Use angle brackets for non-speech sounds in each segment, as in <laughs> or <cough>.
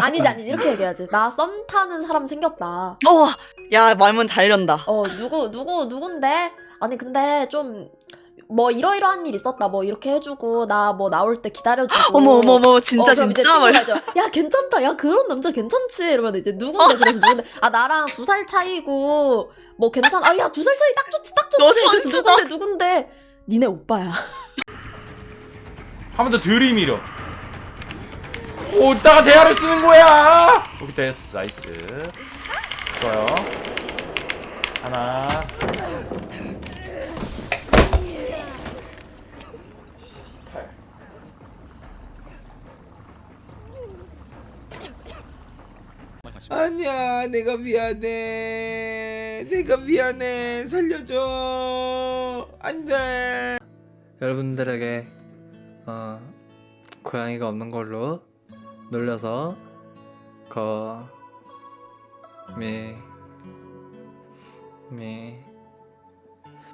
아니지 아니지 이렇게 얘기해야지. 나 썸 타는 사람 생겼다. 어, 야 말문 잘 연다. 어 누구 누구 누군데? 아니 근데 좀 뭐 이러이러한 일 있었다. 뭐 이렇게 해주고 나 뭐 나올 때 기다려주고. 어머 어머 어머 진짜 어, 그럼 이제 진짜 말. 친구가 이제, 야 괜찮다. 야 그런 남자 괜찮지. 이러면 이제 누군데 그래서 누군데 아 나랑 두 살 차이고 뭐 괜찮아. 아 야 두 살 차이 딱 좋지 딱 너 좋지. 그래서 선수다. 누군데 누군데 니네 오빠야. 한 번 더 들이밀어. 오, 이따가 제아를 쓰는 거야. 여기 됐어, 나이스. 좋아요. 하나. 팔. 아니야 내가 미안해 내가 미안해 살려줘 안 돼 여러분들에게 어, 고양이가 없는 걸로 놀려서 거미 미.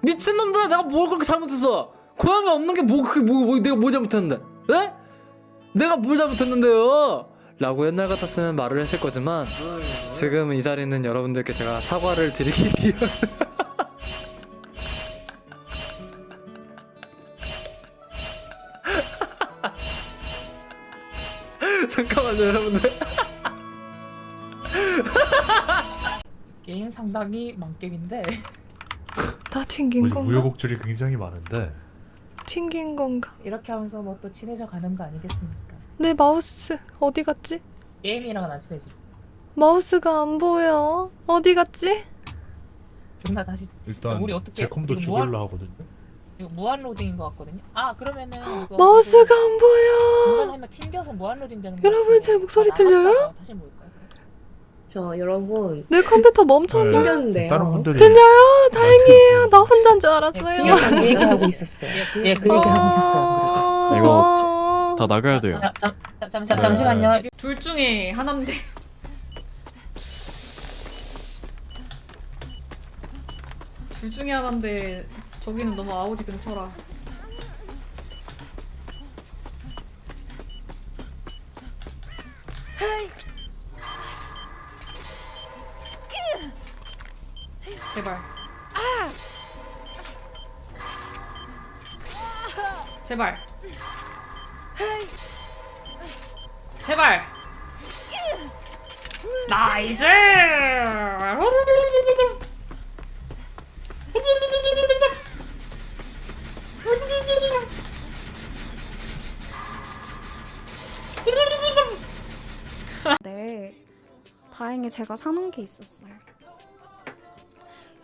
미친놈들아 내가 뭘 그렇게 잘못했어? 고양이 없는 게 뭐 그게 뭐, 뭐 내가 뭐 잘못했는데? 에? 내가 뭘 잘못했는데요? 라고 옛날 같았으면 말을 했을 거지만 지금 이 자리에 있는 여러분들께 제가 사과를 드리기 <laughs> 위해 잠깐만요 여러분들 <laughs> 게임 상당히 망게임인데 다 튕긴 우리 건가? 우여곡절이 굉장히 많은데 튕긴 건가? 이렇게 하면서 뭐 또 친해져 가는 거 아니겠습니까? 내 마우스 어디 갔지? 게임이랑은 안 친해지. 마우스가 안 보여. 어디 갔지? 존나 다시 일단 우리 어떻게- 제 컴도 이거 죽일라 하거든요. 이거 무한 로딩인 것 같거든요. 아 그러면은 <gasps> 이거 마우스가 안 보여. 중간하면 튕겨서 무한 로딩 되는 거. 여러분, 같아요. 제 목소리 아, 들려요? 다시 모을까요? 저 여러분 내 컴퓨터 멈췄나? 네. 생겼는데요. 다른 분들이 들려요? 다행이에요. 나 혼자인 줄 알았어요. 그냥 그 얘기 하고 있었어요. 예, 그 얘기 하고 있었어요. 이거 다 나가야 돼요. 자, 잠, 잠, 잠, 잠시만요. 둘 중에 하나인데 <laughs> 둘 중에 하나인데 저기는 너무 아오지 근처라. 제발. 제발. 제발. 나이스 네. 다행히 제가 사놓은 게 있었어요.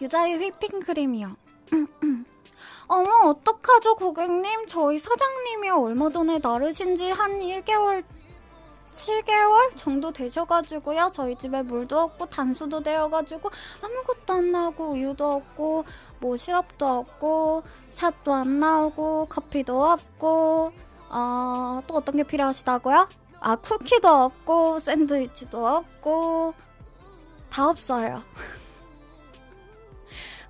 유자의 휘핑크림이요. <clears throat> 어머, 어떡하죠, 고객님? 저희 사장님이 얼마 전에 나르신 지 한 1개월, 7개월 정도 되셔가지고요. 저희 집에 물도 없고, 단수도 되어가지고, 아무것도 안 나오고, 우유도 없고, 뭐 시럽도 없고, 샷도 안 나오고, 커피도 없고, 어, 또 어떤 게 필요하시다고요? 아, 쿠키도 없고, 샌드위치도 없고, 다 없어요. <laughs>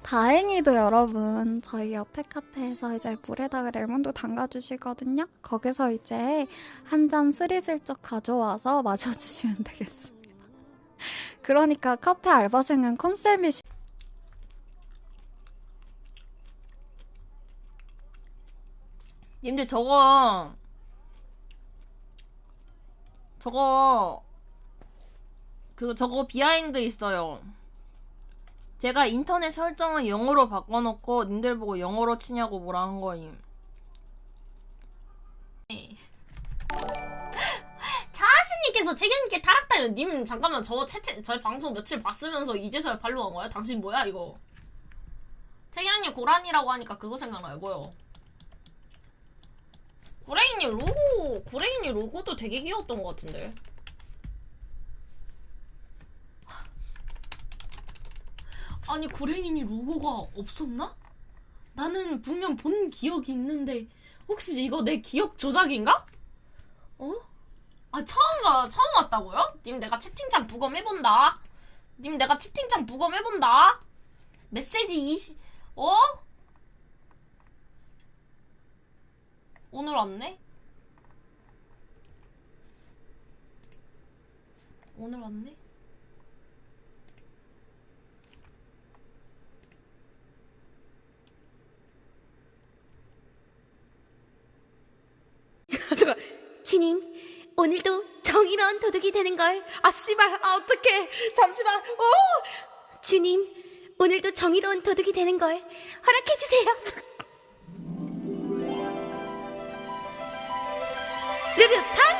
다행히도 여러분, 저희 옆에 카페에서 이제 물에다가 레몬도 담가주시거든요? 거기서 이제 한 잔 스리슬쩍 가져와서 <laughs> 마셔주시면 되겠습니다. 그러니까 카페 알바생은 컨셉이 시- 님들 저거 저거 그 저거 비하인드 있어요. 제가 인터넷 설정을 영어로 바꿔놓고 님들 보고 영어로 치냐고 뭐라 한 거임. 차하시님께서 채경님께 타락달요. 님 잠깐만 저 채채 저 방송 며칠 봤으면서 이제서야 발로 한 거야? 당신 뭐야 이거? 채경님 고란이라고 하니까 그거 생각나요. 뭐요? 고랭이님 로고 고랭이님 로고도 되게 귀여웠던 것 같은데. 아니 고랭이님 로고가 없었나? 나는 분명 본 기억이 있는데 혹시 이거 내 기억 조작인가? 어? 아 처음 와 처음 왔다고요? 님 내가 채팅창 부검해본다. 님 내가 채팅창 부검해본다. 메시지 이시 어? 오늘 왔네? 오늘 왔네? 주님, 오늘도 정의로운 도둑이 되는 걸. 아, 씨발, 아, 어떡해. 잠시만, 오! 주님, 오늘도 정의로운 도둑이 되는 걸 허락해주세요. 루루팡?